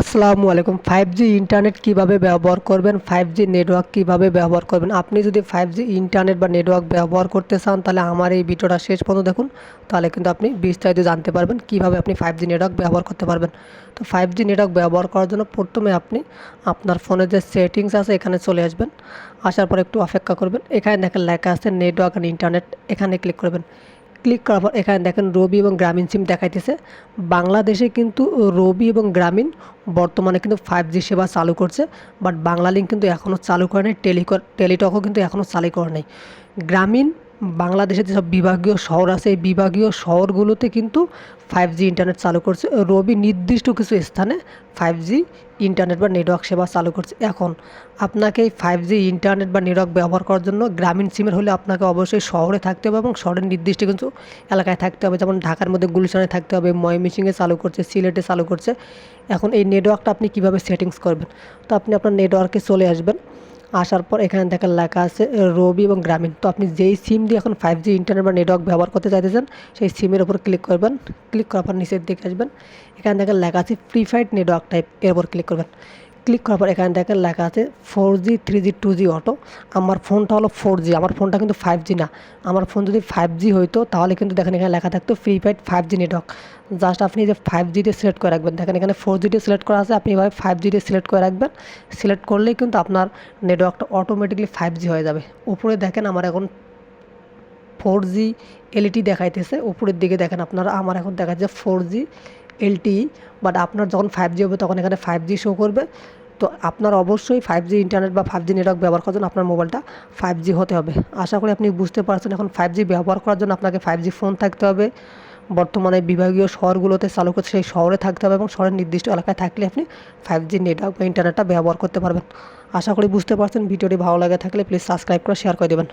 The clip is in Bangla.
আসসালামু আলাইকুম। ফাইভ জি ইন্টারনেট কীভাবে ব্যবহার করবেন? ফাইভ জি নেটওয়ার্ক কীভাবে ব্যবহার করবেন? আপনি যদি ফাইভ জি ইন্টারনেট বা নেটওয়ার্ক ব্যবহার করতে চান, তাহলে আমার এই ভিডিওটা শেষ পর্যন্ত দেখুন। তাহলে কিন্তু আপনি বিস্তারিত জানতে পারবেন কীভাবে আপনি ফাইভ জি নেটওয়ার্ক ব্যবহার করতে পারবেন। তো ফাইভ জি নেটওয়ার্ক ব্যবহার করার জন্য প্রথমে আপনি আপনার ফোনের যে সেটিংস আছে, এখানে চলে আসবেন। আসার পর একটু অপেক্ষা করবেন। এখানে দেখেন লেখা আছে নেটওয়ার্ক অ্যান্ড ইন্টারনেট এখানে ক্লিক করবেন। ক্লিক করার পর এখানে দেখেন রবি এবং গ্রামীণ সিম দেখাইতেছে। বাংলাদেশে কিন্তু রবি এবং গ্রামীণ বর্তমানে কিন্তু ফাইভ জি সেবা চালু করছে বাট বাংলালিঙ্ক কিন্তু এখনও চালু করে নেই, টেলিকর, টেলিটকও কিন্তু এখনও চালু করে নাই। গ্রামীণ বাংলাদেশের যেসব বিভাগীয় শহর আছে, এই বিভাগীয় শহরগুলোতে কিন্তু ফাইভ জি ইন্টারনেট চালু করছে। রবি নির্দিষ্ট কিছু স্থানে ফাইভ জি ইন্টারনেট বা নেটওয়ার্ক সেবা চালু করছে। এখন আপনাকে এই ফাইভ জি ইন্টারনেট বা নেটওয়ার্ক ব্যবহার করার জন্য গ্রামীণ সিমের হলে আপনাকে অবশ্যই শহরে থাকতে হবে এবং শহরের নির্দিষ্ট কিছু এলাকায় থাকতে হবে। যেমন ঢাকার মধ্যে গুলশানে থাকতে হবে, ময়মনসিংহে চালু করছে, সিলেটে চালু করছে। এখন এই নেটওয়ার্কটা আপনি কীভাবে সেটিংস করবেন? তো আপনি আপনার নেটওয়ার্কে চলে আসবেন। আসার পর এখানে দেখেন লেখা আছে রবি এবং গ্রামীণ। তো আপনি যেই সিম দিয়ে এখন ফাইভ জি ইন্টারনেট বা নেটওয়ার্ক ব্যবহার করতে চাইতেছেন, সেই সিমের উপর ক্লিক করবেন। ক্লিক করার পর নিচের দিকে আসবেন। এখানে দেখেন লেখা আছে প্রিফাইড নেটওয়ার্ক টাইপের উপর ক্লিক করবেন। ক্লিক করার পর এখানে দেখেন লেখা আছে four G three G two G auto আমার ফোনটা হলো ফোর জি আমার ফোনটা কিন্তু ফাইভ জি না। আমার ফোন যদি ফাইভ জি হইতো, তাহলে কিন্তু দেখেন এখানে লেখা থাকতো free prepaid five G network just আপনি যে ফাইভ জি দিয়ে সিলেক্ট করে রাখবেন, দেখেন এখানে ফোর জি দিয়ে সিলেক্ট করা আছে, আপনি এভাবে ফাইভ জি দিয়ে সিলেক্ট করে রাখবেন। সিলেক্ট করলেই কিন্তু আপনার নেটওয়ার্কটা অটোমেটিকলি ফাইভ জি হয়ে যাবে। উপরে দেখেন আমার এখন ফোর জি এলইডি দেখাইতেছে, উপরের দিকে দেখেন আপনারা, আমার এখন দেখা যাচ্ছে ফোর জি এলটি বাট আপনার যখন ফাইভ জি হবে, তখন এখানে ফাইভ জি শো করবে। তো আপনার অবশ্যই ফাইভ জি ইন্টারনেট বা ফাইভ জি নেটওয়ার্ক ব্যবহার করার জন্য আপনার মোবাইলটা ফাইভ জি হতে হবে। আশা করি আপনি বুঝতে পারছেন, এখন ফাইভ জি ব্যবহার করার জন্য আপনাকে ফাইভ জি ফোন থাকতে হবে। বর্তমানে বিভাগীয় শহরগুলোতে চালু করছে, সেই শহরে থাকতে হবে এবং শহরের নির্দিষ্ট এলাকায় থাকলে আপনি ফাইভ জি নেটওয়ার্ক বা ইন্টারনেটটা ব্যবহার করতে পারবেন। আশা করি বুঝতে পারছেন, ভিডিওটি ভালো লাগে থাকলে প্লিজ সাবস্ক্রাইব করে শেয়ার করে দেবেন।